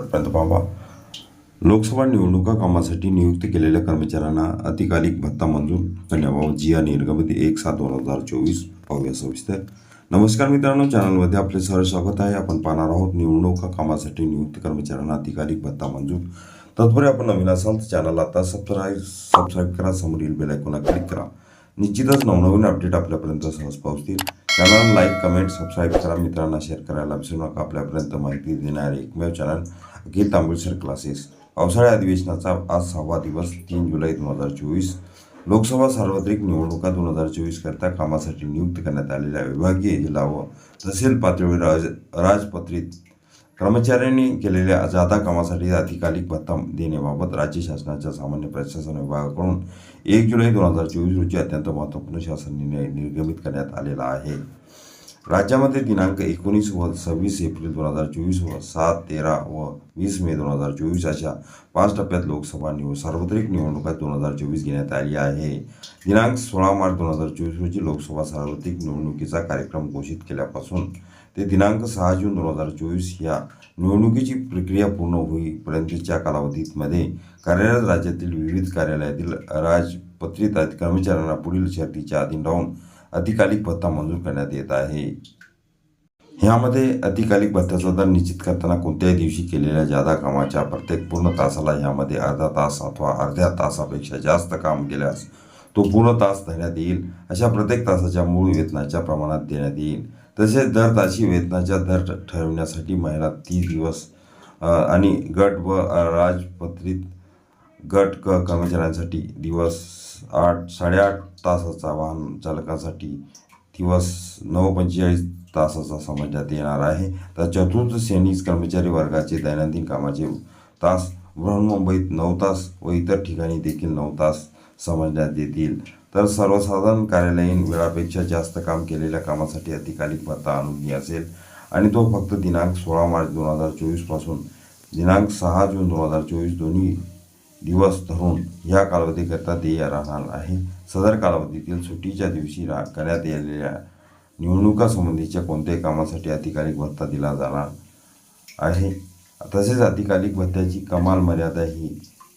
पर्यंत लोकसभा निवडणुका कामासाठी नियुक्त केलेल्या कर्मचाऱ्यांना अतिकालिक भत्ता मंजूर करण्याबाबत जी या एक सात दोन हजार चोवीस पाहूया सविस्तर. नमस्कार मित्रांनो चॅनलमध्ये आपले सर स्वागत आहे. आपण पाहणार आहोत निवडणुका कामासाठी नियुक्त कर्मचाऱ्यांना अतिकालिक भत्ता मंजूर. तत्पूर्वी आपण नवीन असाल तर चॅनल आता सबस्क्राईब सबस्क्राईब करा. समोरील बेल आयकॉनला क्लिक करा. निश्चितच नवनवीन अपडेट आपल्यापर्यंत सहज पोहोचतील. चॅनल लाईक कमेंट सबस्क्राईब करा मित्रांना शेअर करायला विसरू नका. आपल्यापर्यंत माहिती देणारे एकमेव चॅनल अखिल तांबुळसर क्लासेस पावसाळ्या अधिवेशनाचा आज सहावा दिवस तीन जुलै दोन हजार चोवीस. लोकसभा सार्वत्रिक निवडणुका दोन हजार चोवीसकरता कामासाठी नियुक्त करण्यात आलेल्या विभागीय जिल्हा व तहसील पातळीवर राज राजपत्रित कर्मचाऱ्यांनी केलेल्या जादा कामासाठी अधिकालिक भत्ता देण्याबाबत राज्य शासनाच्या सामान्य प्रशासन विभागाकडून एक जुलै दोन हजार चोवीस रोजी अत्यंत महत्त्वपूर्ण शासन निर्णय निर्गमित करण्यात आलेला आहे. राज्यामध्ये दिनांक एकोणीस व सव्वीस एप्रिल दोन हजार चोवीस व सात तेरा व वीस मे दोन हजार चोवीस अशा पाच टप्प्यात लोकसभा निव सार्वत्रिक निवडणुका दोन हजार चोवीस घेण्यात आली आहे. दिनांक सोळा मार्च दोन हजार चोवीस रोजी लोकसभा सार्वत्रिक निवडणुकीचा कार्यक्रम घोषित केल्यापासून ते दिनांक सहा जून दोन हजार चोवीस या निवडणुकीची प्रक्रिया पूर्ण होईपर्यंतच्या कालावधीमध्ये कार्यरत राज्यातील विविध कार्यालयातील राजपत्रित कर्मचाऱ्यांना पुढील शर्तीच्या अधीन राहून अधिकालिक भत्ता मंजूर करण्यात येत आहे. ह्यामध्ये अधिकालिक भत्त्याचा दर निश्चित करताना कोणत्याही दिवशी केलेल्या जादा कामाच्या प्रत्येक पूर्ण तासाला ह्यामध्ये अर्धा तास अथवा अर्ध्या तासापेक्षा जास्त काम केल्यास तो पूर्ण तास देण्यात येईल. अशा प्रत्येक तासाच्या मूळ वेतनाच्या प्रमाणात देण्यात येईल. तसेच दर ताशी वेतनाच्या दर ठरविण्यासाठी महिला तीस दिवस आणि गट व राजपत्रित गट क कर्मचाऱ्यांसाठी दिवस आठ साडेआठ तासाचा वाहन चालकांसाठी दिवस नऊ पंचेचाळीस तासाचा समजण्यात येणार आहे. तर चतुर्थ श्रेणी कर्मचारी वर्गाचे दैनंदिन कामाचे तास बृहन्मुंबईत नऊ तास व इतर ठिकाणी देखील नऊ तास समजण्यात येतील तर सर्वसाधारण कार्यालयीन वेळापेक्षा जास्त काम केलेल्या कामासाठी अधिकाधिक भत्ता अनुज्ञ असेल आणि तो फक्त दिनांक सोळा मार्च दोन हजार चोवीसपासून दिनांक सहा जून दोन हजार चोवीस दोन्ही दिवस धरून ह्या कालावधीकरता देय राहणार आहे. सदर कालावधीतील सुट्टीच्या दिवशी रा करण्यात आलेल्या निवडणुकासंबंधीच्या कोणत्याही कामासाठी अधिकाधिक भत्ता दिला जाणार आहे. तसेच अधिकाधिक भत्त्याची कमाल मर्यादा ही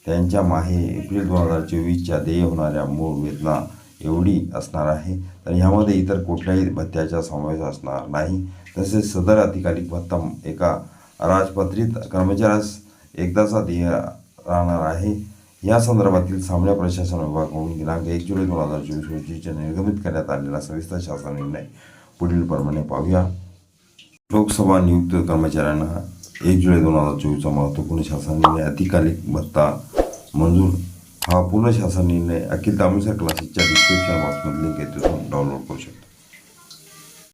त्यांच्या माहे एप्रिल दोन हजार चोवीसच्या देय होणाऱ्या मूळ वेदना एवढी असणार आहे. तर ह्यामध्ये इतर कुठल्याही भत्त्याचा समावेश असणार नाही. तसेच सदर अधिकालिक भत्ता एका राजपत्रित कर्मचाऱ्यास एकदाचा देय राहणार आहे. या संदर्भातील सामान्य प्रशासन विभागाकडून दिनांक एक जुलै दोन हजार चोवीस रोजीच्या निर्गमित करण्यात आलेला सविस्तर शासन निर्णय पुढील प्रमाणे पाहूया. लोकसभा नियुक्त कर्मचाऱ्यांना एक जुलै दोन हजार चोवीसचा महत्त्वपूर्ण शासन निर्णय अधिकालिक भत्ता मंजूर. हा पूर्ण शासन निर्णय अखिल तामिळसर क्लासेसच्या डिस्क्रिप्शन बॉक्समधील लिंक आहे तिथून डाउनलोड करू शकता.